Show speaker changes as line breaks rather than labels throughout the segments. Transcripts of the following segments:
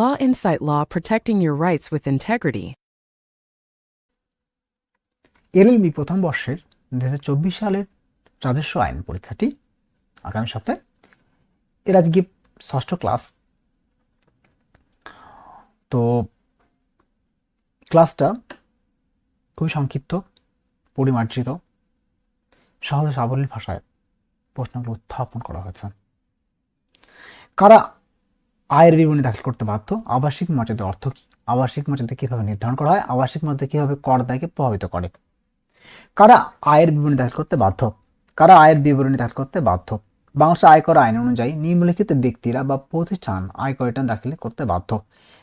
Law Insight Law Protecting Your Rights with Integrity.
LLB প্রথম বর্ষের দু হাজার চব্বিশ সালের রাজস্ব আইন পরীক্ষাটি আগামী সপ্তাহে। এর আজকে ষষ্ঠ ক্লাস। তো ক্লাসটা খুবই সংক্ষিপ্ত, পরিমার্জিত, সহজ সাবলীল ভাষায় প্রশ্নগুলো উত্থাপন করা হয়েছে। কারা আয়ের বিবরণী দাখিল করতে বাধ্য। আবাসিক মর্যাদার অর্থ কী? আবাসিক মর্যাদা কীভাবে নির্ধারণ করা হয়? আবাসিক মর্যাদা কীভাবে কর দায়কে প্রভাবিত করে? কারা আয়ের বিবরণী দাখিল করতে বাধ্য? কারা আয়ের বিবরণী দাখিল করতে বাধ্য? বাংলাদেশ আয়কর আইন অনুযায়ী নিম্নলিখিত ব্যক্তিরা বা প্রতিষ্ঠান আয়কর রিটার্ন দাখিল করতে বাধ্য।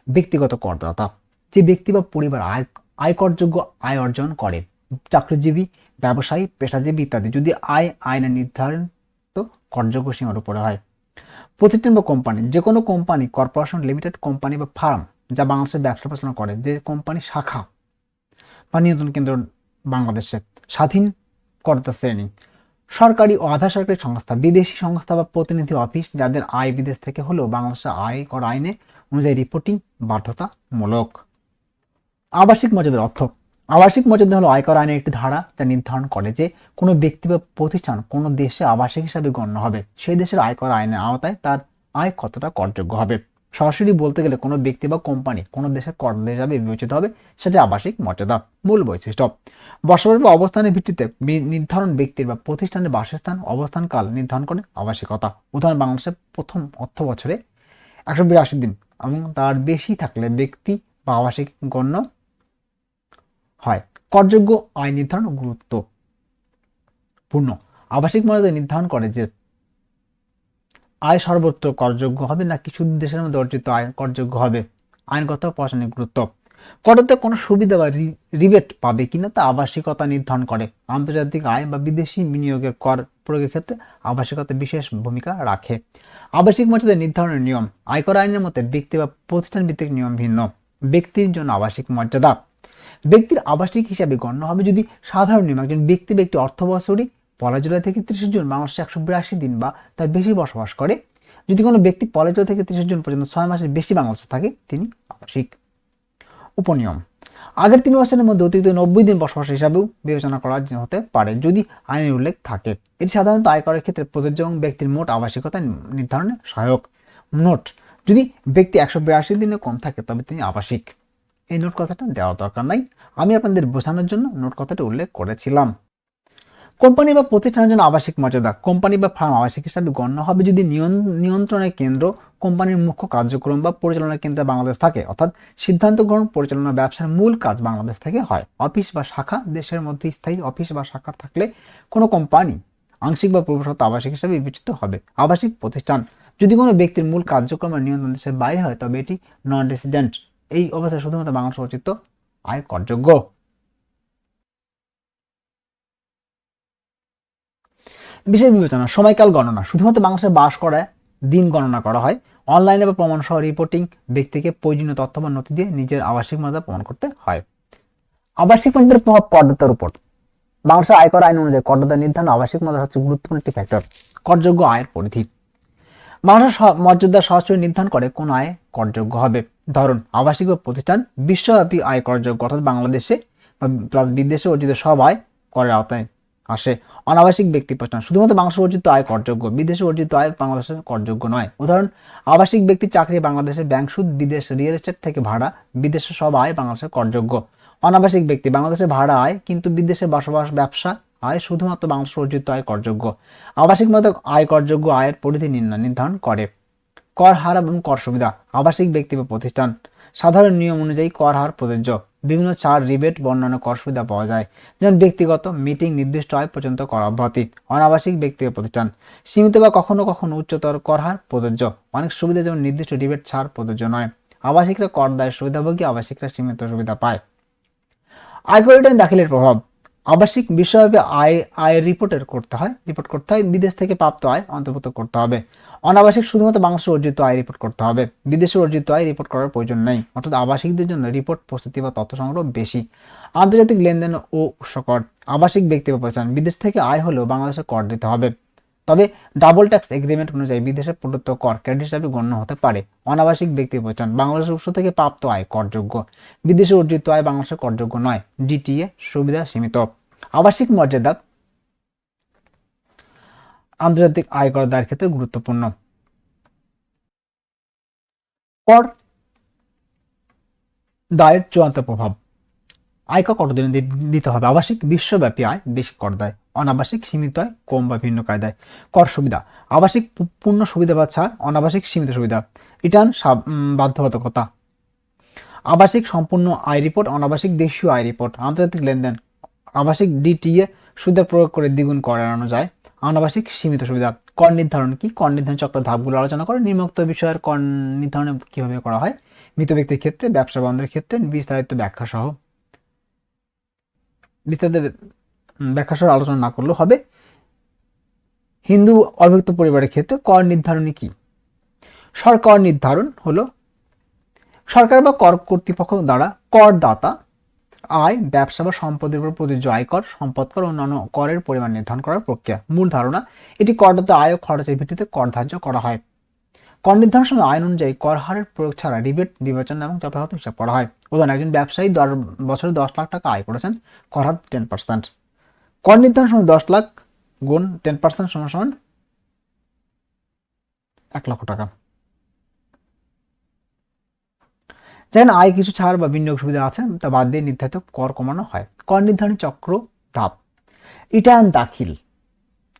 ব্যক্তিগত করদাতা। যে ব্যক্তি বা পরিবার আয়, আয়করযোগ্য আয় অর্জন করে, চাকরিজীবী, ব্যবসায়ী, পেশাজীবী ইত্যাদি, যদি আয় আইনে নির্ধারিত করযোগ্য সীমার উপরে হয় প্রতিষ্ঠান কোম্পানি যে কোনো কোম্পানি কর্পোরেশন লিমিটেড কোম্পানি বা ফার্ম যা বাংলাদেশের ব্যবসা পরিচালনা করে, যে কোম্পানি শাখা বা নিয়ন্ত্রণ কেন্দ্র বাংলাদেশের স্বাধীন কর্তা শ্রেণি। সরকারি ও আধা সরকারি সংস্থা, বিদেশি সংস্থা বা প্রতিনিধি অফিস যাদের আয় বিদেশ থেকে হলেও বাংলাদেশের আয় কর আইনে অনুযায়ী রিপোর্টিং বাধ্যতামূলক। আবাসিক মর্যাদার অর্থ আবাসিক মর্যাদা হলো আয়কর আইনের একটি ধারা যা নির্ধারণ করে যে কোনো ব্যক্তি বা প্রতিষ্ঠান কোনো দেশে আবাসিক হিসাবে গণ্য হবে। সেই দেশের আয়কর আইনের আওতায় তার আয় কতটা করযোগ্য হবে? সরাসরি বলতে গেলে কোনো ব্যক্তি বা কোম্পানি কোনো দেশের কর হিসাবে বিবেচিত হবে, সেটা আবাসিক মর্যাদা মূল বৈশিষ্ট্য। বসবাস বা অবস্থানের ভিত্তিতে নির্ধারণ ব্যক্তির বা প্রতিষ্ঠানের বাসস্থান, অবস্থানকাল নির্ধারণ করে আবাসিকতা। উদাহরণ, বাংলাদেশের প্রথম অর্থ বছরে একশো বিরাশি দিন এবং তার বেশি থাকলে ব্যক্তি বা আবাসিক গণ্য হয়। করযোগ্য আয় নির্ধারণ গুরুত্বপূর্ণ আবাসিক মর্যাদা নির্ধারণ করে যে আয় সর্বত্র করযোগ্য হবে না কিছু দেশের মধ্যে অর্জিত আয় করযোগ্য হবে, আইনগত প্রশাসনিক গুরুত্ব। করতে কোনো সুবিধা বা রিবেট পাবে কিনা তা আবাসিকতা নির্ধারণ করে। আন্তর্জাতিক আয় বা বিদেশি বিনিয়োগের কর প্রয়োগের ক্ষেত্রে আবাসিকতা বিশেষ ভূমিকা রাখে। আবাসিক মর্যাদা নির্ধারণের নিয়ম, আয়কর আইনের মতে ব্যক্তি বা প্রতিষ্ঠান ভিত্তিক নিয়ম ভিন্ন। ব্যক্তির জন্য আবাসিক মর্যাদা। ব্যক্তির আবাসিক হিসাবে গণ্য হবে যদি সাধারণ নিয়ম একজন ব্যক্তি ব্যক্তি অর্থ বছরই পয়লা জুলাই থেকে ত্রিশে জুন বাংলাদেশে একশো বিরাশি দিন বা তার বেশি বসবাস করে। যদি কোনো ব্যক্তি পয়লা জুলাই থেকে ত্রিশে জুন পর্যন্ত ছয় মাসের বেশি বাংলাদেশে থাকে, তিনি আবাসিক। উপনিয়ম। আগের তিন বছরের মধ্যে অতিরিক্ত নব্বই দিন বসবাস হিসাবেও বিবেচনা করা হতে পারে যদি আইনের উল্লেখ থাকে। এটি সাধারণত আয়করের ক্ষেত্রে প্রযোজ্য এবং ব্যক্তির মোট আবাসিকতা নির্ধারণে সহায়ক। নোট যদি ব্যক্তি একশো বিরাশি দিনে কম থাকে, তবে তিনি আবাসিক। এই নোট কথাটা দেওয়ার দরকার নাই। আমি আপনাদের বোঝানোর জন্য নোট কথাটা উল্লেখ করেছিলাম। কোম্পানি বা প্রতিষ্ঠানের জন্য আবাসিক মর্যাদা, কোম্পানি বা ফার্ম আবাসিক হিসাবে গণ্য হবে যদি নিয়ন- নিয়ন্ত্রণের কেন্দ্র, কোম্পানির মুখ্য কার্যক্রম বা পরিচালনার কেন্দ্র বাংলাদেশ থাকে। অর্থাৎ সিদ্ধান্ত গ্রহণ, পরিচালনা ব্যবসার মূল কাজ বাংলাদেশ থেকে হয়। অফিস বা শাখা দেশের মধ্যে স্থায়ী অফিস বা শাখা থাকলে কোনো কোম্পানি আংশিক বা পূর্বশত আবাসিক হিসাবে বিবেচিত হবে। আবাসিক প্রতিষ্ঠান যদি কোনো ব্যক্তির মূল কার্যক্রম বা নিয়ন্ত্রণ দেশের বাইরে হয়, তবে এটি নন রেসিডেন্ট এই অবস্থায় শুধুমাত্র বাংলাদেশ অর্জিত আয় করযোগ্য। বিশেষ বিবেচনা, সময়কাল গণনা। শুধুমাত্র বাংলাদেশে বাস করায় দিন গণনা করা হয়। অনলাইনে বা প্রমাণ সহ রিপোর্টিং ব্যক্তিকে প্রয়োজনীয় তথ্য বা নথি দিয়ে নিজের আবাসিক মর্যাদা প্রমাণ করতে হয়। আবাসিক মর্যাদার প্রভাব করদাতার উপর। বাংলাদেশের আয়কর আইন অনুযায়ী করদাতা নির্ধারণ আবাসিক মর্যাদা হচ্ছে গুরুত্বপূর্ণ একটি ফ্যাক্টর করযোগ্য আয়ের পরিধি। স- মর্যাদা সরাসরি নির্ধারণ করে কোন আয় করযোগ্য হবে। ধরুন, আবাসিক প্রতিষ্ঠান বিশ্বব্যাপী আয় করযোগ্য, অর্থাৎ বাংলাদেশে প্লাস বিদেশে অর্জিত সব আয় করের আওতায় আসে। অনাবাসিক ব্যক্তি প্রতিষ্ঠান, শুধুমাত্র বাংলাদেশে অর্জিত আয় করযোগ্য, বিদেশে অর্জিত আয় বাংলাদেশে করযোগ্য নয়। উদাহরণ, আবাসিক ব্যক্তি চাকরি বাংলাদেশে ব্যাংক সুদ, বিদেশ রিয়েল এস্টেট থেকে ভাড়া, বিদেশে সব আয় বাংলাদেশে করযোগ্য। অনাবাসিক ব্যক্তি, বাংলাদেশে ভাড়া আয়, কিন্তু বিদেশে বসবাস, ব্যবসা আয় শুধুমাত্র বাংলাদেশে অর্জিত আয় করযোগ্য। আবাসিক মতো আয় করযোগ্য আয়ের পরিধি নির্ধারণ করে। কর, হার এবং কর সুবিধা, আবাসিক ব্যক্তি বা প্রতিষ্ঠান। সাধারণ নিয়ম অনুযায়ী কর, হার প্রযোজ্য। বিভিন্ন ছাড় রিবেট বর্ণনা কর সুবিধা পাওয়া যায়। যেমন ব্যক্তিগত মিটিং, নির্দিষ্ট আয় পর্যন্ত কর অব্যাহতি, অনাবাসিক ব্যক্তি বা প্রতিষ্ঠান। সীমিত বা কখনো কখনো উচ্চতর কর, হার প্রযোজ্য। অনেক সুবিধা যেমন নির্দিষ্ট রিবেট, ছাড় প্রযোজ্য নয়। আবাসিকরা কর দায়ের সুবিধাভোগী, আবাসিকরা সীমিত সুবিধা পায়। আয়কর রিটার্ন দাখিলের প্রভাব। আবাসিক বিশ্বব্যাপী আয় আয় রিপোর্টের করতে হয় রিপোর্ট করতে হয়, বিদেশ থেকে প্রাপ্ত আয় অন্তর্ভুক্ত করতে হবে। অনাবাসিক শুধুমাত্র বাংলাদেশে অর্জিত আয় রিপোর্ট করতে হবে। বিদেশে অর্জিত আয় রিপোর্ট করার প্রয়োজন নেই। অর্থাৎ আবাসিকদের জন্য রিপোর্ট প্রস্তুতি বা তথ্য সংগ্রহ বেশি। আন্তর্জাতিক লেনদেন ও উৎসকর আবাসিক ব্যক্তি বা প্রতিষ্ঠান বিদেশ থেকে আয় হলেও বাংলাদেশে কর দিতে হবে। তবে ডাবল ট্যাক্স এগ্রিমেন্ট অনুযায়ী বিদেশে প্রদত্ত কর ক্রেডিট হিসাবে গণ্য হতে পারে। অনাবাসিক ব্যক্তি প্রচার বাংলাদেশের উৎস থেকে প্রাপ্ত আয় করযোগ্য। বিদেশে অর্জিত আয় বাংলাদেশের করযোগ্য নয়। জিটিএ সুবিধা সীমিত। আবাসিক মর্যাদা আন্তর্জাতিক আয়কর দায়ের ক্ষেত্রে গুরুত্বপূর্ণ। কর দায়ের চূড়ান্ত প্রভাব। আয়কর কতদিনে দিতে হবে? আবাসিক বিশ্বব্যাপী আয় বেশি কর দেয়। অনাবাসিক সীমিত হয়, কম বা ভিন্ন কায়দায়। কর সুবিধা, আবাসিক পূর্ণ সুবিধা বা ছাড়, অনাবাসিক সীমিত সুবিধা। রিটার্ন বাধ্যবাধকতা। আবাসিক সম্পূর্ণ আয় রিপোর্ট অনাবাসিক দেশীয় আয় রিপোর্ট আন্তর্জাতিক লেনদেন। আবাসিক ডিটিএ সুবিধা প্রয়োগ করে দ্বিগুণ কর এড়ানো যায়। অনাবাসিক সীমিত সুবিধা, কর নির্ধারণ কি? কর নির্ধারণ চক্র ধাপগুলো আলোচনা করে। নিম্নোক্ত বিষয়ের কর নির্ধারণ কীভাবে করা হয়? মৃত ব্যক্তির ক্ষেত্রে, ব্যবসা বন্ধের ক্ষেত্রে, বিস্তারিত ব্যাখ্যা সহ বিস্তারিত উম, ব্যাখ্যা সহ আলোচনা না করলেও হবে। হিন্দু অভিযুক্ত পরিবারের ক্ষেত্রে কর নির্ধারণী কি? সরকার নির্ধারণ হলো সরকার বা কর কর্তৃপক্ষ দ্বারা করদাতা আয় ব্যবসা বা সম্পদের উপর প্রযোজ্য আয়কর সম্পদ কর অন্যান্য করের পরিমাণ নির্ধারণ করার প্রক্রিয়া। মূল ধারণা এটি করদাতা আয় ও খরচের ভিত্তিতে কর ধার্য করা হয়। কর নির্ধারণের সময় আইন অনুযায়ী কর হারের প্রয়োগ ছাড়া রিবেট বিবেচনা এবং যথাযথ হিসাব করা হয়। উদাহরণ একজন ব্যবসায়ী দর বছরে দশ লাখ টাকা আয় করেছেন কর হার টেন পার্সেন্ট কর নির্ধারণ সময় দশ লাখ গুণ টেন পার্সেন্ট সমান সমান এক লক্ষ টাকা। যেখানে আয় কিছু ছাড় বা বিনিয়োগ সুবিধা আছে, তা বাদ দিয়ে নির্ধারিত কর কমানো হয়। কর নির্ধারণ চক্র ধাপ। রিটার্ন দাখিল।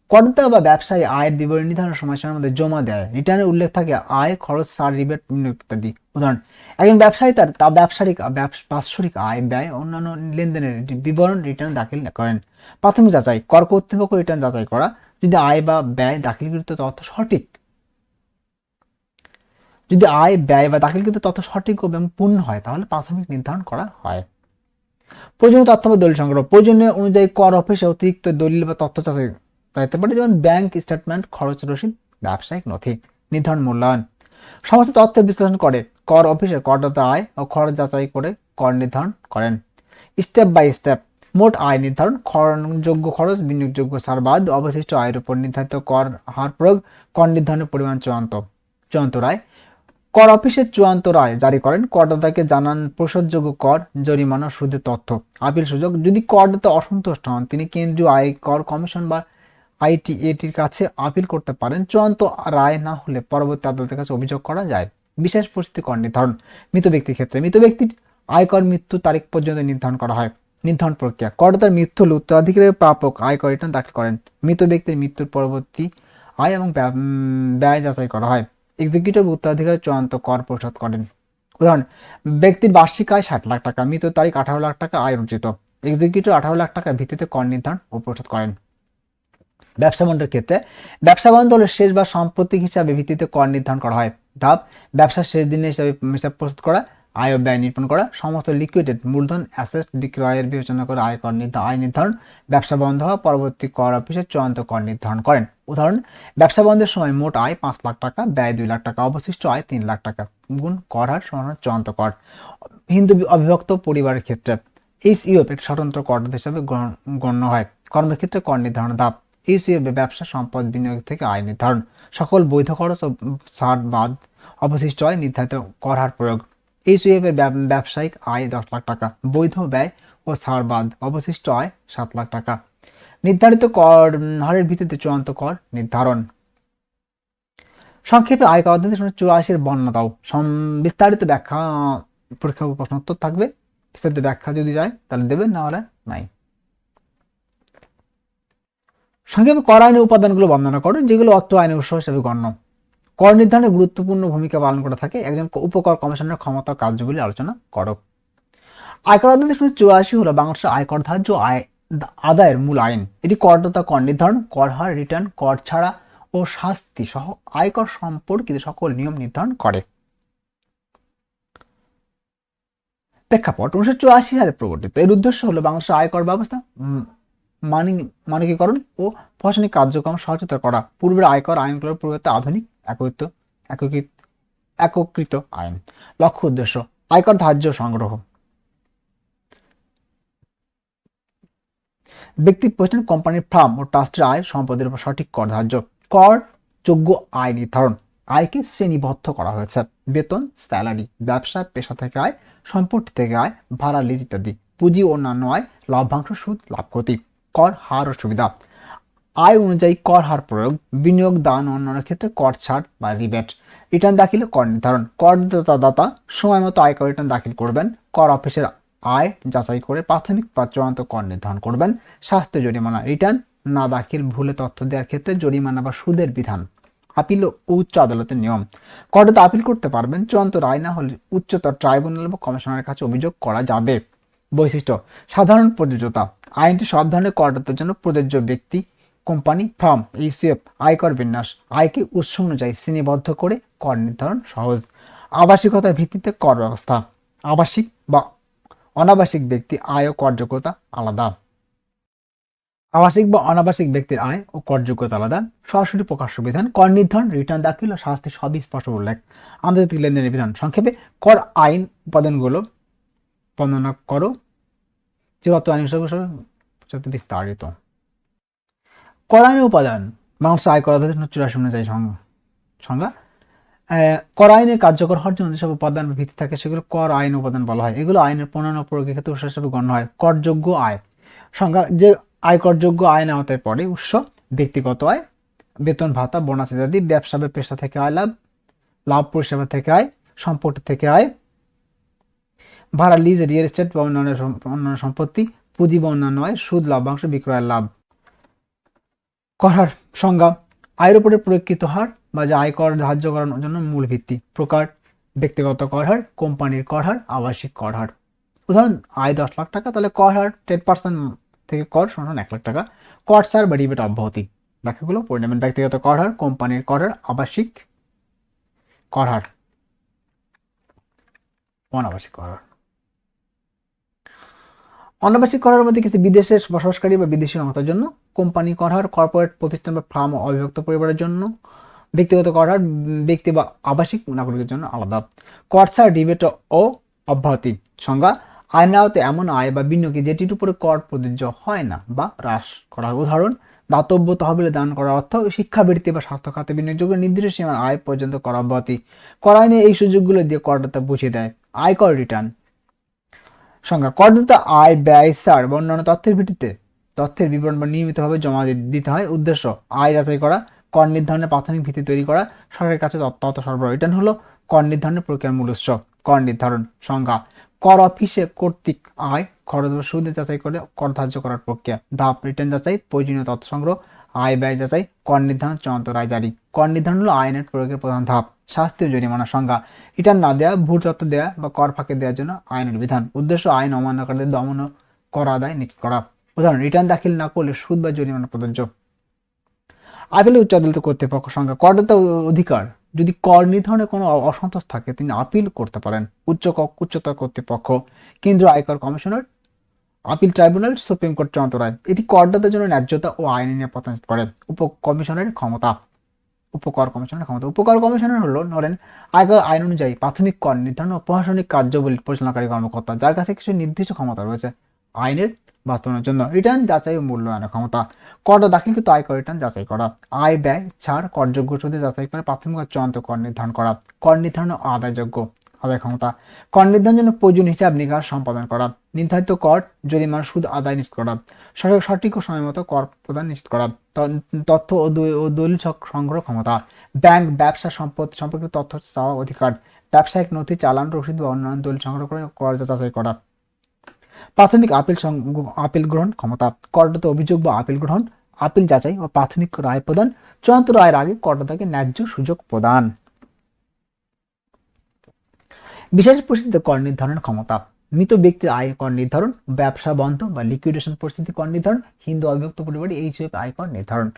করদাতা বা ব্যবসায়ী আয়ের বিবরণী নির্ধারণের সময়সীমার মধ্যে জমা দেয়। রিটার্নের উল্লেখ থাকে, আয়, খরচ, সার, রিবেট ইত্যাদি। উদাহরণ, একজন ব্যবসায়ী তার তা ব্যবসায়িক ব্যবস- বাৎসরিক আয় ব্যয় অন্যান্য লেনদেনের বিবরণ রিটার্ন দাখিল করেন। প্রাথমিক যাচাই, কর কর্তৃপক্ষ রিটার্ন যাচাই করা, যদি আয় বা ব্যয় দাখিলকৃত তথ্য সঠিক। যদি আয়, ব্যয় বা দাখিলকৃত তথ্য সঠিক ও পূর্ণ হয়, তাহলে প্রাথমিক নির্ধারণ করা হয়। প্রয়োজনীয় তথ্য বা দলিল সংগ্রহ, প্রয়োজনীয় অনুযায়ী কর, অফিসে অতিরিক্ত দলিল বা তথ্য যাচাই পারে যেমন ব্যাংক স্টেটমেন্ট খরচ রসিদ, ব্যবসায়িক নথি, নির্ধারণ মূল্যায়ন। সমস্ত তথ্য বিশ্লেষণ করে কর অফিসের করদাতা আয় ও খরচ যাচাই করে কর নির্ধারণ করেন। স্টেপ বাই স্টেপ, মোট আয় নির্ধারণ, খরণযোগ্য খরচ, বিনিয়োগযোগ্য সার বাদ, অবশিষ্ট আয়ের উপর নির্ধারিত কর হার প্রয়োগ, কর নির্ধারণের পরিমাণ চূড়ান্ত চূড়ান্ত রায়। কর অফিসের চূড়ান্ত রায় জারি করেন করদাতাকে জানান প্রসদযোগ্য কর, জরিমানা, সুদের তথ্য। আপিল সুযোগ, যদি করদাতা অসন্তুষ্ট হন, তিনি কেন্দ্রীয় আয় কর কমিশন বা আইটিএটির কাছে আপিল করতে পারেন। চূড়ান্ত রায় না হলে পরবর্তী আদালতের কাছে অভিযোগ করা যায়। বিশেষ পরিস্থিতি কর নির্ধারণ। মৃত ব্যক্তির ক্ষেত্রে মৃত ব্যক্তির আয়কর মৃত্যু তারিখ পর্যন্ত নির্ধারণ করা হয়। নির্ধারণ প্রক্রিয়া। করদাতার মৃত্যু হলে উত্তরাধিকারের প্রাপক আয়কর রিটার্ন দাখিল করেন। মৃত ব্যক্তির মৃত্যুর পরবর্তী আয় এবং ব্যয়- যাচাই করা হয়। এক্সিকিউটিভ উত্তরাধিকার চূড়ান্ত কর পরিশোধ করেন। উদাহরণ, ব্যক্তির বার্ষিক আয় ষাট লাখ টাকা, মৃত তারিখ আঠারো লাখ টাকা, আয় অর্জিত এক্সিকিউটিভ আঠারো লাখ টাকার ভিত্তিতে কর নির্ধারণ ও পরিশোধ করেন। ব্যবসা বন্ধের ক্ষেত্রে, ব্যবসা বন্ধ হলে শেষ বা সাম্প্রতিক হিসাবে ভিত্তিতে কর নির্ধারণ করা হয়। ধাপ ব্যবসার শেষ দিনের হিসাবে হিসাব প্রস্তুত করা, আয় ও ব্যয় নিরূপণ করা, সমস্ত লিকুইডেড মূলধন অ্যাসেট বিক্রয়ের বিবেচনা করে আয় কর আয় নির্ধারণ, ব্যবসা বন্ধ হওয়া, পরবর্তী কর অফিসে চূড়ান্ত কর নির্ধারণ করেন। উদাহরণ, ব্যবসা বন্ধের সময় মোট আয় পাঁচ লাখ টাকা, ব্যয় দুই লাখ টাকা, অবশিষ্ট আয় তিন লাখ টাকা, গুণ কর হার সমান চূড়ান্ত কর। হিন্দু অবিভক্ত পরিবারের ক্ষেত্রে এইচ ইউএফ একটি স্বতন্ত্র কর হিসাবে গণ্য হয়। কর্মক্ষেত্রে কর নির্ধারণ ধাপ ইউএফ ব্যবসা সম্পদ বিনিয়োগ থেকে আয় নির্ধারণ সকল বৈধ খরচ ও ছাড় বাদ অবশিষ্ট আয় নির্ধারিত কর হার প্রয়োগ এইচ এর ব্যবসায়িক আয় দশ লাখ টাকা, বৈধ ব্যয় ও ছাড় বাদ অবশিষ্ট আয় সাত লাখ টাকা। নির্ধারিত কর হারের ভিত্তিতে চূড়ান্ত কর নির্ধারণ। সংক্ষেপে আয় কর অধ্যাদেশ চুরাশির বর্ণনা দাও। বিস্তারিত ব্যাখ্যা পরীক্ষা প্রশ্নোত্তর থাকবে। বিস্তারিত ব্যাখ্যা যদি যায়, তাহলে দেবেন, না হলে নাই। সংক্ষেপে কর আইনের উপাদানগুলো বর্ণনা করো, যেগুলো অর্থ আইনের উৎস হিসেবে গণ্য। কর নির্ধারণে গুরুত্বপূর্ণ ভূমিকা পালন করে থাকে একজন উপকর কমিশনের ক্ষমতা কার্যগুলি আলোচনা করো। আয়কর অধ্যাদেশ চুরাশি হলো বাংলাদেশের আয়কর ধার্য আয়, আদায়ের মূল আইন। এটি করদাতা কর নির্ধারণ, কর হার রিটার্ন কর ছাড়া ও শাস্তি সহ আয়কর সম্পর্কিত সকল নিয়ম নির্ধারণ করে। প্রেক্ষাপট, উনিশশো চুরাশি সালে প্রবর্তিত। এর উদ্দেশ্য হলো বাংলাদেশের আয়কর ব্যবস্থা মানকীকরণ ও প্রশাসনিক কার্যক্রম সহজতর করা। পূর্বের আয়কর আইনগুলোর পরিবর্তে আধুনিক একত্রিত একীকৃত একত্রিত আইন। লক্ষ্য উদ্দেশ্য, আয়কর ধার্য সংগ্রহ। ব্যক্তি প্রতিষ্ঠান, কোম্পানির ফার্ম ও ট্রাস্টের আয় সম্পদের উপর সঠিক কর ধার্য। কর, যোগ্য আয় নির্ধারণ। আয়কে শ্রেণীবদ্ধ করা হয়েছে। বেতন, স্যালারি, ব্যবসা, পেশা থেকে আয়, সম্পত্তি থেকে আয়, ভাড়া, লিজ ইত্যাদি। পুঁজি অন্যান্য আয় লভ্যাংশ সুদ, লাভ ক্ষতি। কর হার ও সুবিধা আয় অনুযায়ী কর হার প্রয়োগ, বিনিয়োগ, দান অন্যান্য ক্ষেত্রে কর ছাড় বা রিবেট। রিটার্ন দাখিলে কর নির্ধারণ। করদাতা দাতা সময় মতো আয়কর রিটার্ন দাখিল করবেন। কর অফিসের আয় যাচাই করে প্রাথমিক বা চূড়ান্ত কর নির্ধারণ করবেন। স্বাস্থ্য জরিমানা রিটার্ন না দাখিল ভুলে তথ্য দেওয়ার ক্ষেত্রে জরিমানা বা সুদের বিধান। আপিল ও উচ্চ আদালতের নিয়ম। করদাতা আপিল করতে পারবেন। চূড়ান্ত রায় না হলে উচ্চতর ট্রাইব্যুনাল বা কমিশনারের কাছে অভিযোগ করা যাবে। বৈশিষ্ট্য। সাধারণ প্রযোজ্যতা। আইনটি সব ধরনের করদাতার জন্য প্রযোজ্য ব্যক্তি, কোম্পানি, ফার্ম, ইউসিএফ, আয়কর বিন্যাস, আয়কে উৎস অনুযায়ী শ্রেণীবদ্ধ করে কর নির্ধারণ সহজ। আবাসিকতার ভিত্তিতে কর ব্যবস্থা। আবাসিক বা অনাবাসিক ব্যক্তি আয় ও করযোগ্যতা আলাদা। আবাসিক বা অনাবাসিক ব্যক্তির আয় ও করযোগ্যতা আলাদা। সরাসরি প্রকাশ্য বিধান, কর নির্ধারণ রিটার্ন দাখিল ও শাস্তি সবই স্পষ্ট উল্লেখ। আন্তর্জাতিক লেনদেনের বিধান। সংক্ষেপে, কর আইন উপাদানগুলো বর্ণনা করো। যে অত আইন যত বিস্তারিত। কর আইনের উপাদান বাংলাদেশ আয় কর চুরাশি অনুযায়ী সংজ্ঞা। কর আইনের কার্যকর হওয়ার জন্য যেসব উপাদান ভিত্তি থাকে, সেগুলো কর, আইন উপাদান বলা হয়। এগুলো আইনের প্রণয়ন প্রয়োগের ক্ষেত্রে উৎস হিসেবে গণ্য হয়। করযোগ্য আয়। সংজ্ঞা, যে আয়করযোগ্য আইন আওতায় পড়ে উৎস, ব্যক্তিগত আয়, বেতন ভাতা, বোনাস ইত্যাদি, ব্যবসা বা পেশা থেকে আয় লাভ লাভ পরিষেবা থেকে আয়, সম্পত্তি থেকে আয় ভাড়া লিজ রিয়েল এস্টেট বা অন্যান্য অন্যান্য সম্পত্তি, পুঁজি বা অন্যান্য আয়, সুদ, লাভ্যাংশ বিক্রয়ের লাভ। কর সংজ্ঞা, আয়ের উপরে প্রয়োগকৃত হার বা যা আয়কর ধার্য করানোর জন্য মূল ভিত্তি। প্রকার, ব্যক্তিগত কর হার, কোম্পানির কর হার, আবাসিক কর হার। উদাহরণ, আয় দশ লাখ টাকা, তাহলে কর হার টেন পার্সেন্ট থেকে কর সমান এক লাখ টাকা। কর ছাড় বা রিবেট অব্যাহতি। ব্যাখ্যাগুলো পরিণামের ব্যক্তিগত কর হার, কোম্পানির কর হার, আবাসিক কর হার। অনাবাসিক কর হার। অনাবাসিক করার মধ্যে কিছু বিদেশের বসবাসকারী বা বিদেশি জনতার জন্য, কোম্পানি কর হার কর্পোরেট প্রতিষ্ঠান বা ফার্ম অবিভক্ত পরিবারের জন্য, ব্যক্তিগত কর হার ব্যক্তি বা আবাসিক নাগরিকের জন্য আলাদা। কর ছাড় রিবেট ও অব্যাহতি সংজ্ঞা আইনের আওতায় এমন আয় বা বিনিয়োগে যেটির উপরে কর প্রযোজ্য হয় না বা হ্রাস করা উদাহরণ, দাতব্য তহবিলে দান করার অর্থ শিক্ষাবৃত্তি বা স্বাস্থ্য খাতে বিনিয়োগযোগ্য নির্দিষ্ট সীমার আয় পর্যন্ত কর অব্যাহতি। কর আইনে এই সুযোগগুলো দিয়ে করদাতা বুঝিয়ে দেয়। আয়কর রিটার্ন। সংজ্ঞা। করদাতা আয়, ব্যয়, সার বা অন্যান্য তথ্যের ভিত্তিতে তথ্যের বিবরণ বা নিয়মিতভাবে জমা দিতে হয়। উদ্দেশ্য, আয় যাচাই করা, কর নির্ধারণের প্রাথমিক ভিত্তি তৈরি করা, সরকারের কাছে তথ্য সরবরাহ। রিটার্ন হলো কর নির্ধারণের প্রক্রিয়ার মূল উৎস, কর নির্ধারণ সংজ্ঞা। কর অফিসে কর্তৃক আয়, খরচ বা সুদে যাচাই করে কর ধার্য করার প্রক্রিয়া। ধাপ, রিটার্ন যাচাই, প্রয়োজনীয় তথ্য সংগ্রহ আয় ব্যয় যাচাই, কর নির্ধারণ, চূড়ান্ত রায় জারি। কর নির্ধারণ হলো আইনের প্রয়োগের প্রধান ধাপ শাস্তি ও জরিমানা সংজ্ঞা। রিটার্ন না দেওয়া ভুল তথ্য দেওয়া বা কর ফাঁকে দেওয়ার জন্য আইনের বিধান। উদ্দেশ্য আইন অমান্যকারীদের দমন কর আদায় নিশ্চিত করা। উদাহরণ, রিটার্ন দাখিল না করলে সুদ বা জরিমানা প্রযোজ্য। আপিলে উচ্চ আদালত কর্তৃপক্ষ সংজ্ঞা, করদাতা অধিকার। যদি কর নির্ধারণে কোনো অসন্তোষ থাকে, তিনি আপিল করতে পারেন। উচ্চ উচ্চতর কর্তৃপক্ষ, কেন্দ্রীয় আয়কর commissioner appeal tribunal, supreme court চূড়ান্ত রায়। এটি করদাতার জন্য ন্যায্যতা ও আইনি নিরাপত্তা করে। উপ কমিশনের ক্ষমতা। উপকর কমিশনের ক্ষমতা। উপকর কমিশনার হলো ধরেন আয়কর আইন অনুযায়ী প্রাথমিক কর নির্ধারণ ও প্রশাসনিক কার্যাবলী পরিচালনাকারী কর্মকর্তা, যার কাছে কিছু নির্দিষ্ট ক্ষমতা রয়েছে আইনের বাস্তবায়নের জন্য। রিটার্ন যাচাই ও মূল্যায়নের ক্ষমতা। করটা দাখিলকৃত আয়কর রিটার্ন যাচাই করা। আয় ব্যয়, ছাড়, করযোগ্য সুদে যাচাই করে প্রাথমিক চূড়ান্ত কর নির্ধারণ করা। কর নির্ধারণ আদায়যোগ্য। আদায় ক্ষমতা। কর নির্ধারণের জন্য প্রয়োজনীয় হিসাব নিকাশ সম্পাদন করা। নির্ধারিত কর জরিমানা সুদ আদায় নিশ্চিত করা। সঠিক সঠিক ও সময়মতো কর প্রদান নিশ্চিত করা। তথ্য ও দলিল সংগ্রহ ক্ষমতা। ব্যাংক, ব্যবসা সম্পদ সম্পর্কিত তথ্য চাওয়া অধিকার। ব্যবসায়িক নথি, চালান রসিদ বা অন্যান্য দলিল সংগ্রহ করে কর যাচাই করা। প্রাথমিক আপিল আপিল গ্রহণ ক্ষমতা। করদাতা অভিযোগ বা আপিল গ্রহণ, আপিল যাচাই ও প্রাথমিক রায় প্রদান। চূড়ান্ত রায়ের আগে করদাতাকে ন্যায্য সুযোগ প্রদান। বিশেষ পরিস্থিতিতে কর নির্ধারণের ক্ষমতা। মৃত ব্যক্তির আয় কর নির্ধারণ, ব্যবসা বন্ধ বা লিকুইডেশন পরিস্থিতি কর নির্ধারণ, হিন্দু অবিভক্ত পরিবারে এই হিসেবে আয়কর নির্ধারণ।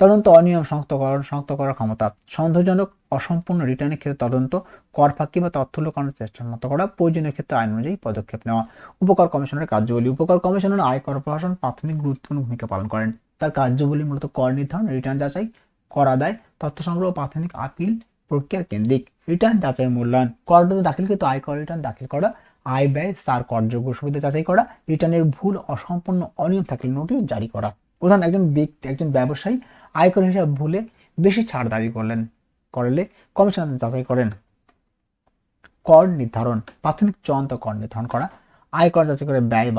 তদন্ত অনিয়ম শনাক্তকরণ শনাক্ত করার ক্ষমতা। সন্দেহজনক, অসম্পূর্ণ রিটার্নের ক্ষেত্রে তদন্ত, কর ফাঁকি বা তথ্য লুকানোর চেষ্টা মতো করা, প্রয়োজনীয় ক্ষেত্রে আইন অনুযায়ী পদক্ষেপ নেওয়া। উপকর কমিশনের কার্যবলী, উপকর কমিশনের আয়কর প্রশাসন প্রাথমিক গুরুত্বপূর্ণ ভূমিকা পালন করেন। তার কার্যবলী মূলত কর নির্ধারণ রিটার্ন যাচাই, কর আদায়, তথ্য সংগ্রহ প্রাথমিক আপিল প্রক্রিয়ার কেন্দ্রিক রিটার্ন যাচাই মূল্যায়ন করদাতা দাখিলকৃত আয়কর রিটার্ন দাখিল করা, আয় ব্যয় তার করযোগ্য সুবিধা যাচাই করা রিটার্নের ভুল, অসম্পূর্ণ, অনিয়ম থাকলে নোটিশ জারি করা। প্রধান একজন ব্যক্তি, একজন ব্যবসায়ী আয়কর হিসাব ভুলে বেশি ছাড় দাবি করলেন, করলে কমিশন যাচাই করেন। কর নির্ধারণ, প্রাথমিক চূড়ান্ত কর নির্ধারণ করা আয়কর যাচাই করে ব্যয়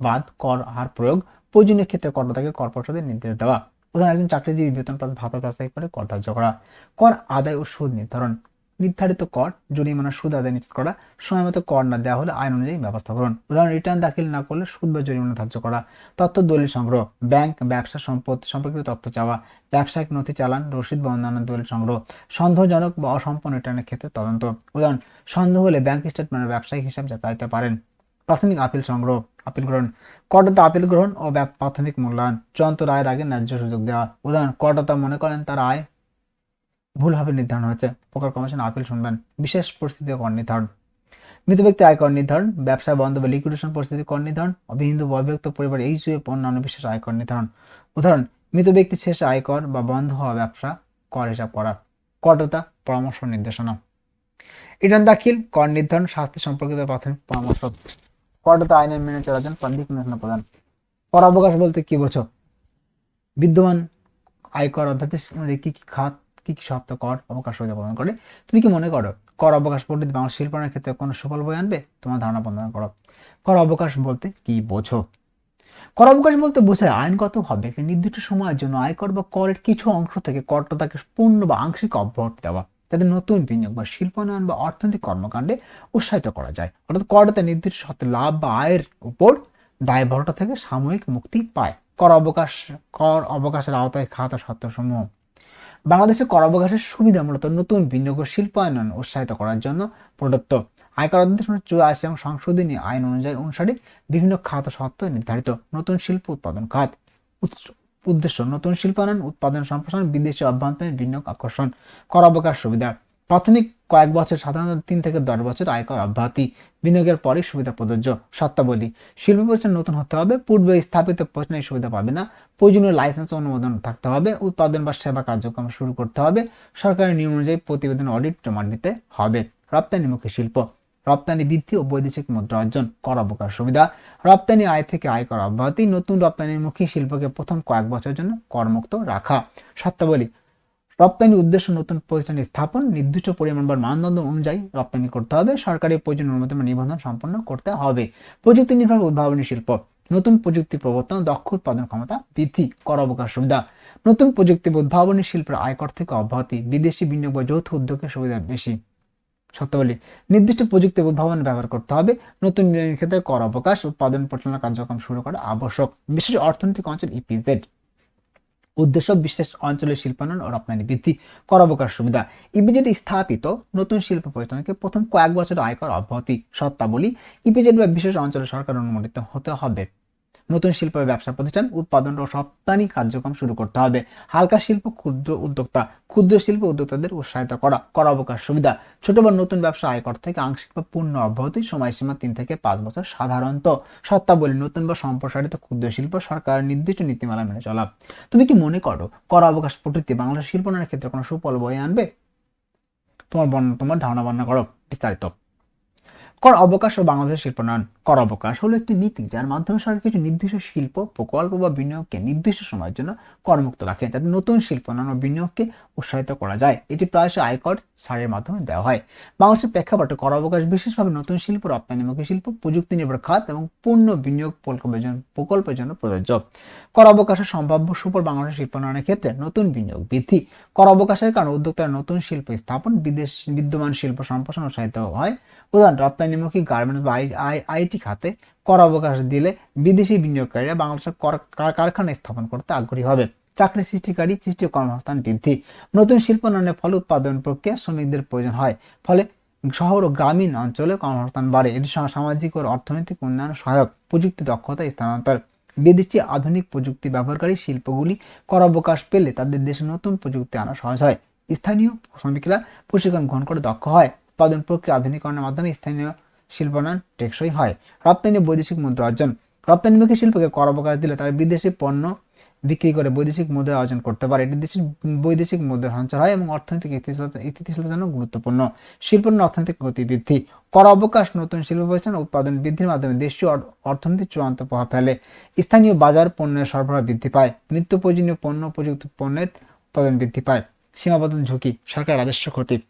বাদ কর হার প্রয়োগ, প্রয়োজনীয় ক্ষেত্রে করদাতাকে কর পরিশোধের নির্দেশ দেওয়া। উদাহরণ একজন চাকরিজীবী বেতন প্রাপ্ত ভাতা যাচাই করে কর ধার্য করা। কর আদায় ও সুদ নির্ধারণ। নির্ধারিত কর, জরিমানা, সুদ আদায় নিশ্চিত করা। সময় মতো কর না দেওয়া হলে আইন অনুযায়ী ব্যবস্থা করুন উদাহরণ রিটার্ন দাখিল না করলে সুদ বা জরিমানা ধার্য করা। তথ্য, দলিল সংগ্রহ। ব্যাংক, ব্যবসা সম্পদ সম্পর্কিত তথ্য চাওয়া। ব্যবসায়িক নথি চালান, রসিদ বা অন্যান্য দলিল সংগ্রহ। সন্দেহজনক বা অসম্পূর্ণ রিটার্নের ক্ষেত্রে তদন্ত। উদাহরণ, সন্দেহ হলে ব্যাংক স্টেটমেন্টের ব্যবসায়িক হিসাব চাইতে পারেন। প্রাথমিক আপিল সংগ্রহ। আপিল গ্রহণ। করদাতা আপিল গ্রহণ ও প্রাথমিক মূল্যায়ন। চূড়ান্ত রায়ের আগে ন্যায্য সুযোগ দেওয়া। উদাহরণ, করদাতা মনে করেন তার আয় ভুলভাবে নির্ধারণ হয়েছে। প্রকার কমিশন আপিল শুনবেন। বিশেষ পরিস্থিতি কর নির্ধারণ। মৃত ব্যক্তি আয়কর নির্ধারণ, ব্যবসা বন্ধ বা লিকুইডেশন পরিস্থিতি কর নির্ধারণ অবিহিন্দু বা অব্যক্ত পরিবার এই জুয়ে অন্যান্য বিশেষ আয়কর নির্ধারণ। উদাহরণ, মৃত ব্যক্তি শেষে আয়কর বা বন্ধ হওয়া ব্যবসা কর হিসাব করা। করদাতা, পরামর্শ নির্দেশনা। রিটার্ন দাখিল, কর নির্ধারণ, শাস্তি সম্পর্কিত প্রাথমিক পরামর্শ। করদাতা আইনের মেনে চলার জন্য প্রান্তিক নির্দেশনা প্রদান কর অবকাশ বলতে কি বোঝো? বিদ্যমান আয়কর অধ্যাদেশ অনুযায়ী কি কি খাত, কি কি শর্ত কর, অবকাশ সুবিধা প্রদান করে তুমি কি মনে করো, কর অবকাশ পদ্ধতি বাংলা শিল্পনের ক্ষেত্রে কোনো সুফল বই আনবে? তোমার ধারণা বর্ণনা করো। কর অবকাশ বলতে কি বোঝো? কর অবকাশ বলতে বোঝায় আইনগতভাবে একটি নির্দিষ্ট সময়ের জন্য আয়কর বা করের কিছু অংশ থেকে করদাতাকে পূর্ণ বা আংশিক অব্যাহতি দেওয়া। যাতে নতুন বিনিয়োগ বা শিল্পায়ন বা অর্থনৈতিক কর্মকাণ্ডে উৎসাহিত করা যায়। অর্থাৎ করদাতা নির্দিষ্ট সত্ত্বে লাভ বা আয়ের উপর দায়ভারটা থেকে সাময়িক মুক্তি পায়। কর অবকাশ, কর অবকাশের আওতায় খাত শর্তসমূহ বাংলাদেশে কর অবকাশের সুবিধা মূলত নতুন বিনিয়োগ শিল্পায়ন উৎসাহিত করার জন্য প্রদত্ত। আয়কর অধ্যাদেশ চুরাশি এবং সংশোধনী আইন অনুযায়ী অনুসারে বিভিন্ন খাত শর্ত নির্ধারিত নতুন শিল্প উৎপাদন খাত। উদ্দেশ্য নতুন শিল্পায়ন, উৎপাদন, সম্প্রসারণ, বিদেশি অভ্যন্তরীণ বিনিয়োগ, আকর্ষণ কর অবকাশ সুবিধা। প্রাথমিক কয়েক বছর, সাধারণত তিন থেকে দশ বছর আয়কর অব্যাহতি। বিনিয়োগের পরই সুবিধা প্রযোজ্য। শর্তাবলী, শিল্প প্রতিষ্ঠান নতুন হতে হবে, পূর্বে স্থাপিত প্রতিষ্ঠান এই সুবিধা পাবে না। প্রয়োজনীয় লাইসেন্স অনুমোদন থাকতে হবে, উৎপাদন বা সেবা কার্যক্রম শুরু করতে হবে। সরকারি নিয়ম অনুযায়ী প্রতিবেদন অডিট জমা দিতে হবে। রপ্তানিমুখী শিল্প। রপ্তানি বৃদ্ধি ও বৈদেশিক মুদ্রা অর্জন কর অবকাশ সুবিধা। রপ্তানি আয় থেকে আয়কর অব্যাহতি, নতুন রপ্তানিমুখী শিল্পকে প্রথম কয়েক বছরের জন্য করমুক্ত রাখা। শর্তাবলী রপ্তানি উদ্দেশ্য নতুন প্রতিষ্ঠান স্থাপন, নির্দিষ্ট পরিমাণ বা মানদণ্ড অনুযায়ী রপ্তানি করতে হবে, সরকারি প্রয়োজন অনুমতি বা নিবন্ধন সম্পন্ন করতে হবে। প্রযুক্তি নির্ভর উদ্ভাবনী শিল্প, নতুন প্রযুক্তি প্রবর্তন দক্ষ উৎপাদন ক্ষমতা বৃদ্ধি কর অবকাশ সুবিধা। নতুন প্রযুক্তি উদ্ভাবনী শিল্পের আয়কর থেকে অব্যাহতি, বিদেশি বিনিয়োগ যৌথ উদ্যোগের সুবিধা বেশি। সত্যবলী, নির্দিষ্ট প্রযুক্তি উদ্ভাবন ব্যবহার করতে হবে। নতুন বিনিয়োগের ক্ষেত্রে কর অবকাশ, উৎপাদন পরিচালনা কার্যক্রম শুরু করা আবশ্যক। বিশেষ অর্থনৈতিক অঞ্চল ইপিজেড। উদ্দেশ্য বিশেষ অঞ্চলের শিল্পায়ন ও রপ্তানি বৃদ্ধি। কর অবকাশ সুবিধা। ইপিজেড স্থাপিত, নতুন শিল্প প্রতিষ্ঠানকে প্রথম কয়েক বছর আয়কর অব্যাহতি। শর্তাবলী ইপিজেড বা বিশেষ অঞ্চলের সরকার অনুমোদিত হতে হবে। নতুন শিল্প ব্যবসা প্রতিষ্ঠান, উৎপাদন ও রপ্তানি কার্যক্রম শুরু করতে হবে। হালকা শিল্প ক্ষুদ্র উদ্যোক্তা, ক্ষুদ্র শিল্প উদ্যোক্তাদের উৎসাহিত করা, কর অবকাশ সুবিধা। ছোট বা নতুন ব্যবসা আয়কর থেকে আংশিক বা পূর্ণ অব্যাহতি সময়সীমা তিন থেকে পাঁচ বছর সাধারণত। সত্তাবলী নতুন বা সম্প্রসারিত ক্ষুদ্র শিল্প সরকারের নির্দিষ্ট নীতিমালা মেনে চলা। তুমি কি মনে করো, কর অবকাশ প্রকৃতি বাংলাদেশ শিল্পনের ক্ষেত্রে কোনো সুফল বয়ে আনবে? তোমার বর্ণনা তোমার ধারণা বর্ণনা করো বিস্তারিত। কর অবকাশ ও বাংলাদেশের শিল্পায়ন কর অবকাশ হলো একটি নীতি যার মাধ্যমে সরকার কিছু নির্দিষ্ট শিল্প, প্রকল্প বা বিনিয়োগকে নির্দিষ্ট সময়ের জন্য করমুক্ত রাখে যাতে নতুন শিল্পায়ন ও বিনিয়োগকে উৎসাহিত করা যায়। এটি প্রায়শই আয়কর ছাড়ের মাধ্যমে দেওয়া হয়। বাংলাদেশের প্রেক্ষাপটে কর অবকাশ বিশেষভাবে নতুন শিল্প, রপ্তানিমুখী শিল্প, প্রযুক্তি নির্ভর খাত এবং পূর্ণ বিনিয়োগ প্রকল্পের জন্য প্রকল্পের জন্য প্রযোজ্য। কর অবকাশের সম্ভাব্য সুফল বাংলাদেশের শিল্পায়নের ক্ষেত্রে নতুন বিনিয়োগ বৃদ্ধি। কর অবকাশের কারণে উদ্যোক্তারা নতুন শিল্প স্থাপন বিদেশ বিদ্যমান শিল্প সম্প্রসারণ উৎসাহিত হয়। উদাহরণ রপ্তানিমুখী গার্মেন্টস বা আইটি খাতে কর অবকাশ দিলে বিদেশি বিনিয়োগকারীরা বাংলাদেশের কারখানা স্থাপন করতে আগ্রহী হবে। চাকরি সৃষ্টিকারী সৃষ্টি কর্মসংস্থান বৃদ্ধি। নতুন শিল্পায়নের ফলে উৎপাদন প্রক্রিয়া শ্রমিকদের প্রয়োজন হয়। ফলে শহর ও গ্রামীণ অঞ্চলে কর্মসংস্থান বাড়ে। এটি সামাজিক ও অর্থনৈতিক উন্নয়ন সহায়ক। প্রযুক্তি দক্ষতা স্থানান্তর। বিদেশি আধুনিক প্রযুক্তি ব্যবহারকারী শিল্পগুলি কর অবকাশ পেলে তাদের দেশে নতুন প্রযুক্তি আনা সহজ হয়। স্থানীয় শ্রমিকরা প্রশিক্ষণ গ্রহণ করে দক্ষ হয়। উৎপাদন প্রক্রিয়া আধুনিকরণের মাধ্যমে স্থানীয় শিল্পায়ন টেকসই হয়। রপ্তানি বৈদেশিক মুদ্রা অর্জন। রপ্তানিমুখী শিল্পকে কর অবকাশ দিলে তারা বিদেশি পণ্য বিক্রি করে বৈদেশিক মুদ্রা অর্জন করতে পারে। এটি দেশের বৈদেশিক মুদ্রা সঞ্চয় হয় এবং অর্থনৈতিক স্থিতিশীলতা স্থিতিশীলতার জন্য গুরুত্বপূর্ণ। শিল্পের অর্থনৈতিক গতিবৃদ্ধি কর অবকাশ, নতুন শিল্প প্রতিষ্ঠান, উৎপাদন বৃদ্ধির মাধ্যমে দেশীয় অর- অর্থনীতির চূড়ান্ত প্রভাব ফেলে। স্থানীয় বাজার পণ্যের সরবরাহ বৃদ্ধি পায়। নিত্য প্রয়োজনীয় পণ্য প্রযুক্তি পণ্যের উৎপাদন বৃদ্ধি পায়। সীমাবদ্ধ ঝুঁকি সরকার রাজস্ব ক্ষতি।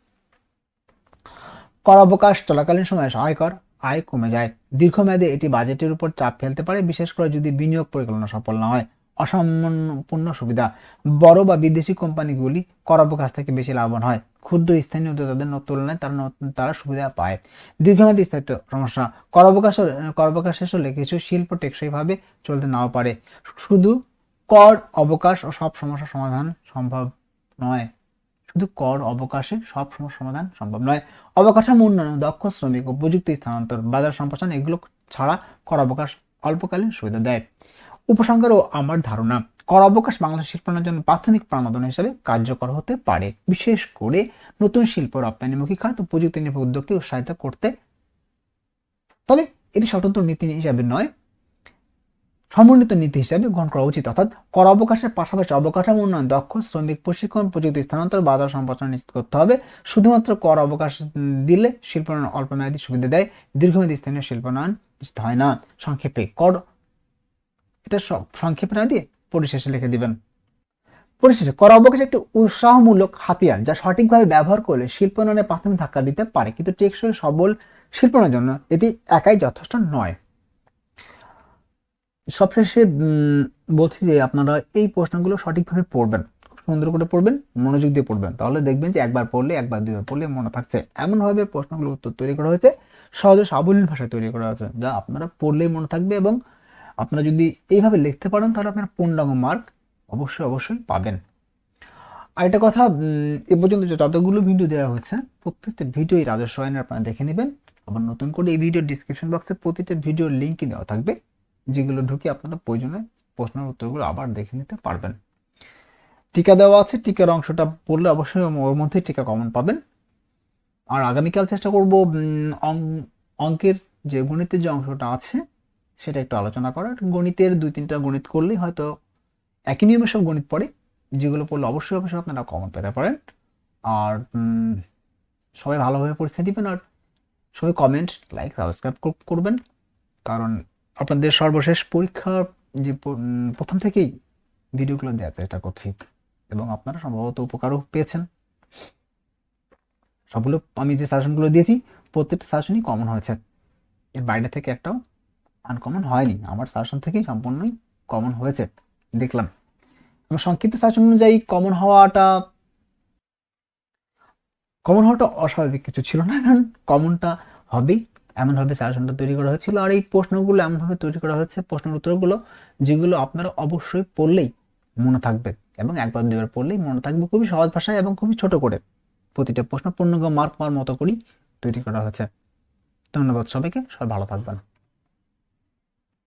কর অবকাশ চলাকালীন সময়ে আয়কর আয় কমে যায়। দীর্ঘমেয়াদে এটি বাজেটের উপর চাপ ফেলতে পারে, বিশেষ করে যদি বিনিয়োগ পরিকল্পনা সফল না হয়। অসামান্য সুবিধা, বড় বা বিদেশি কোম্পানিগুলি কর অবকাশ থেকে বেশি লাভবান হয়। ক্ষুদ্র স্থানীয় উদ্যোক্তাদের তুলনায় তারা নতুন- তারা সুবিধা পায়। দীর্ঘমেয়াদী স্থায়িত্ব সমস্যা কর অবকাশ কর অবকাশ শেষ হলে কিছু শিল্প টেকসইভাবে চলতে নাও পারে। শুধু কর, অবকাশ ও সব সমস্যার সমাধান সম্ভব নয়। শুধু কর অবকাশে সব সমস্যার সমাধান সম্ভব নয়। অবকাঠামো উন্নয়ন, দক্ষ শ্রমিক ও প্রযুক্তি স্থানান্তর, বাজার সম্প্রসারণ এগুলো ছাড়া কর অবকাশ অল্পকালীন সুবিধা দেয়। উপসংহার ও আমার ধারণা, কর অবকাশ বাংলাদেশ শিল্পের জন্য প্রাথমিক প্রাণোদন হিসেবে কার্যকর হতে পারে। বিশেষ করে নতুন শিল্প রপ্তানিমুখী খাত ও প্রযুক্তি নির্ভর উদ্যোগকে উৎসাহিত করতে। তবে এটি স্বতন্ত্র নীতি হিসাবে নয় সমন্বিত নীতি হিসাবে গ্রহণ করা উচিত, অর্থাৎ কর অবকাশের পাশাপাশি অবকাঠামো উন্নয়ন, দক্ষ শ্রমিক, প্রশিক্ষণ, প্রযুক্তি স্থানান্তর, বাজার সম্প্রসারণ নিশ্চিত করতে হবে। শুধুমাত্র কর অবকাশ দিলে শিল্পায়ন অল্প মেয়াদী সুবিধা দেয়, দীর্ঘমেয়াদী স্থানীয় শিল্পায়ন নিশ্চিত হয় না। সংক্ষেপে কর, এটা সব সংক্ষেপে না দিয়ে পরিশেষে লিখে দিবেন। পরিশেষে, কর অবকাশ একটি উৎসাহমূলক হাতিয়ার যা সঠিকভাবে ব্যবহার করলে শিল্পায়নে প্রাথমিক ধাক্কা দিতে পারে, কিন্তু টেকসই সবল শিল্পায়নের জন্য এটি একাই যথেষ্ট নয়। সবশেষে বলছি যে আপনারা এই প্রশ্নগুলো সঠিকভাবে পড়বেন। সুন্দর করে পড়বেন, মনোযোগ দিয়ে পড়বেন। তাহলে দেখবেন যে একবার পড়লে, একবার দুইবার পড়লে মনে থাকছে। এমনভাবে প্রশ্নগুলো উত্তর তৈরি করা হয়েছে, সহজে সাবলীল ভাষায় তৈরি করা হয়েছে, যা আপনারা পড়লেই মনে থাকবে এবং আপনারা যদি এইভাবে লিখতে পারেন, তাহলে আপনারা পূর্ণাঙ্গ মার্ক অবশ্যই অবশ্যই পাবেন। আর একটা কথা এ পর্যন্ত যে যতগুলো ভিডিও দেওয়া হয়েছে, প্রত্যেকটা ভিডিওই রাজস্ব আইনের আপনারা দেখে নেবেন। আবার নতুন করে এই ভিডিও ডিসক্রিপশন বক্সে প্রতিটা ভিডিওর লিঙ্কই দেওয়া থাকবে। যেগুলো ঢুকে আপনারা প্রয়োজনে প্রশ্নের উত্তরগুলো আবার দেখে নিতে পারবেন। টিকা দেওয়া আছে, টিকার অংশটা পড়লে অবশ্যই ওর মধ্যেই টিকা কমন পাবেন। আর আগামীকাল চেষ্টা করব অঙ্কের যে গণিতের যে অংশটা আছে, সেটা একটু আলোচনা করার। গণিতের দুই তিনটা গণিত করলেই হয়তো একই নিয়মে সব গণিত পড়ে, যেগুলো পড়লে অবশ্যই অবশ্যই আপনারা কমন পেতে পারেন। আর সবাই ভালোভাবে পরীক্ষা দিবেন আর সবাই কমেন্ট লাইক সাবস্ক্রাইব করবেন। কারণ আপনাদের সর্বশেষ পরীক্ষার যে প্রথম থেকেই ভিডিওগুলো দেওয়ার চেষ্টা করছি এবং আপনারা সম্ভবত উপকারও পেয়েছেন। সবগুলো আমি যে সাজেশনগুলো দিয়েছি, প্রত্যেকটা সাজেশনই কমন হয়েছে। এর বাইরে থেকে একটাও আনকমন হয়নি। আমার সাজেশন থেকেই সম্পূর্ণই কমন হয়েছে। দেখলাম। এবং সংক্ষিপ্ত সাজেশন অনুযায়ী কমন হওয়াটা কমন হওয়াটা অস্বাভাবিক কিছু ছিল না। কারণ কমনটা হবেই। এমনভাবে সাজেশনটা তৈরি করা হয়েছিল। আর এই প্রশ্নগুলো এমনভাবে তৈরি করা হয়েছে, প্রশ্নের উত্তরগুলো, যেগুলো আপনারা অবশ্যই পড়লেই মনে থাকবে এবং একবার দুবার পড়লেই মনে থাকবে খুবই সহজ ভাষায় এবং খুবই ছোট করে। প্রতিটা প্রশ্ন পূর্ণাঙ্গ মার্ক পাওয়ার মতো করেই তৈরি করা হয়েছে। ধন্যবাদ সবাইকে, সবাই ভালো থাকবেন।